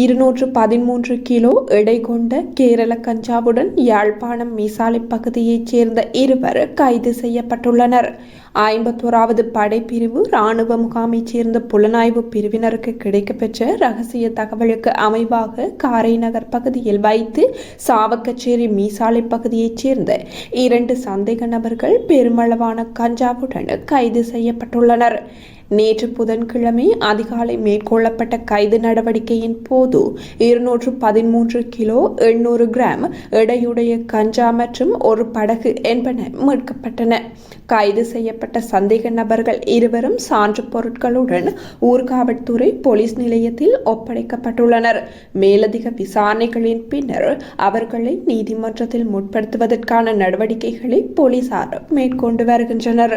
இருநூற்று பதிமூன்று கிலோ எடை கொண்ட கேரள கஞ்சாவுடன் யாழ்ப்பாணம் மீசாலை பகுதியைச் சேர்ந்த இருவர் கைது செய்யப்பட்டுள்ளனர். ஐம்பத்தோராவது படைப்பிரிவு இராணுவ முகாமைச் சேர்ந்த புலனாய்வு பிரிவினருக்கு கிடைக்கப்பெற்ற ரகசிய தகவலுக்கு அமைவாக காரைநகர் பகுதியில் வைத்து சாவக்கச்சேரி மீசாலை பகுதியைச் சேர்ந்த இரண்டு சந்தேக நபர்கள் பெருமளவான கஞ்சாவுடன் கைது செய்யப்பட்டுள்ளனர். நேற்று புதன்கிழமை அதிகாலை மேற்கொள்ளப்பட்ட கைது நடவடிக்கையின் போது இருநூற்று பதிமூன்று கிலோ எண்ணூறு கிராம் எடையுடைய கஞ்சா மற்றும் ஒரு படகு என்பன மீட்கப்பட்டன. கைது செய்யப்பட்ட சந்தேக நபர்கள் இருவரும் சான்று பொருட்களுடன் ஊர்காவல்துறை போலீஸ் நிலையத்தில் ஒப்படைக்கப்பட்டுள்ளனர். மேலதிக விசாரணைகளின் பின்னர் அவர்களை நீதிமன்றத்தில் முற்படுத்துவதற்கான நடவடிக்கைகளை போலீசார் மேற்கொண்டு வருகின்றனர்.